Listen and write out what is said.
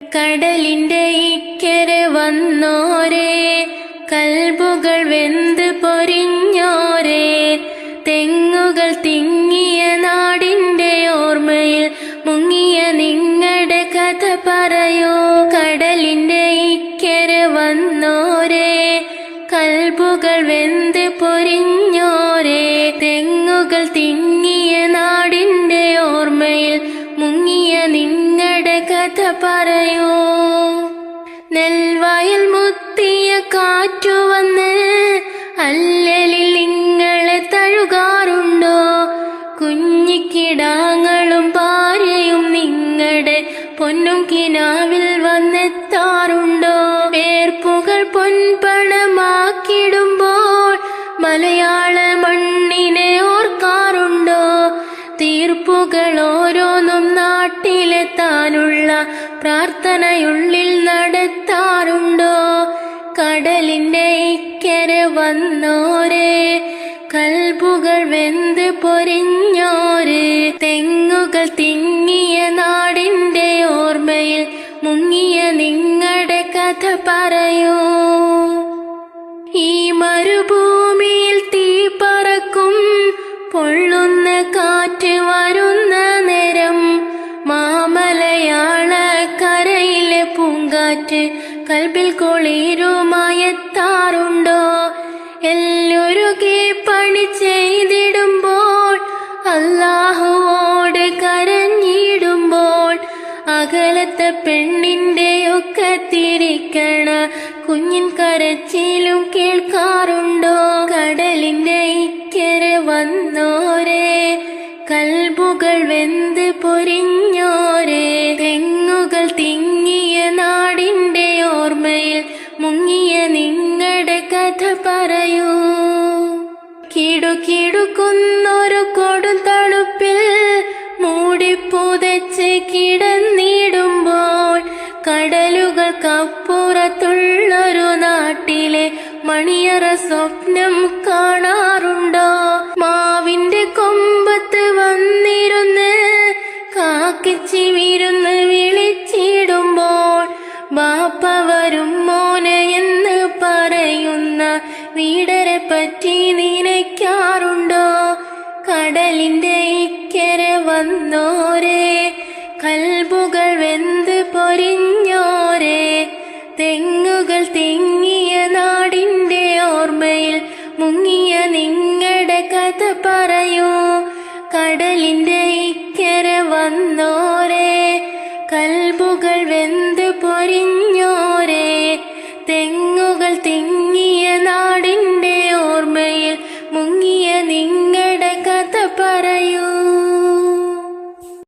കടലിന്റെ ഇക്കരെ വന്നോരെ കൽബുകൾ വെന്ത് പൊരിഞ്ഞോരെ. തെങ്ങുകൾ തിങ്ങിയ നാടിന്റെ ഓർമ്മയിൽ മുങ്ങിയ നിങ്ങളുടെ കഥ പറയോ. കടലിന്റെ ഇക്കരെ വന്നോരെ കൽബുകൾ വെന്ത് കഥ പറയൂ. നെൽവയൽ മുത്തിയ കാറ്റു വന്ന് അല്ലലിൽ നിങ്ങളെ തഴുകാറുണ്ടോ? കുഞ്ഞിക്കിടാങ്ങളും പാരയും നിങ്ങളുടെ പൊന്നും കിനാവിൽ വന്നെത്താറുണ്ടോ? വേർപ്പുകൾ പൊൻപണമാക്കിടുമ്പോൾ പ്രാർത്ഥനയുള്ളിൽ നടത്താറുണ്ടോ? കടലിന്റെ ഇക്കരെ വന്നോരെ കൽബുകൾ വെന്ത് പൊരിഞ്ഞോരെ. തെങ്ങുകൾ തിങ്ങിയ നാടിന്റെ ഓർമ്മയിൽ മുങ്ങിയ നിങ്ങളുടെ കഥ പറയൂ. ഈ മരുഭൂമിയിൽ പൂങ്കാറ്റ് കൽബിൽ കുളിരുമായെത്താറുണ്ടോ? എല്ലൊരുകെ പണി ചെയ്തിടുമ്പോൾ അല്ലാഹുവോട് കരഞ്ഞിടുമ്പോൾ അകലത്തെ പെണ്ണിന്റെ ഒക്കെ തിരിക്കണ കുഞ്ഞിൻ കരച്ചിലും കേൾക്കാറുണ്ടോ? കടലിന്റെ ഇക്കരെ വന്നോരെ കൽബുകൾ വെന്ത് പൊരിഞ്ഞോരെ തെങ്ങുകൾ മുങ്ങിയ നിങ്ങളുടെ കഥ പറയൂ. കിടുകിടുക്കുന്നൊരു കൊടും തണുപ്പിൽ മൂടിപ്പുതച്ച് കിടന്നിടുമ്പോൾ കടലുകൾ കടലുകൾക്കപ്പുറത്തുള്ളൊരു നാട്ടിലെ മണിയറ സ്വപ്നം വീടരെ പറ്റി നിനയ്ക്കാറുണ്ടോ? കടലിന്റെ ഇക്കരെ വന്നോരേ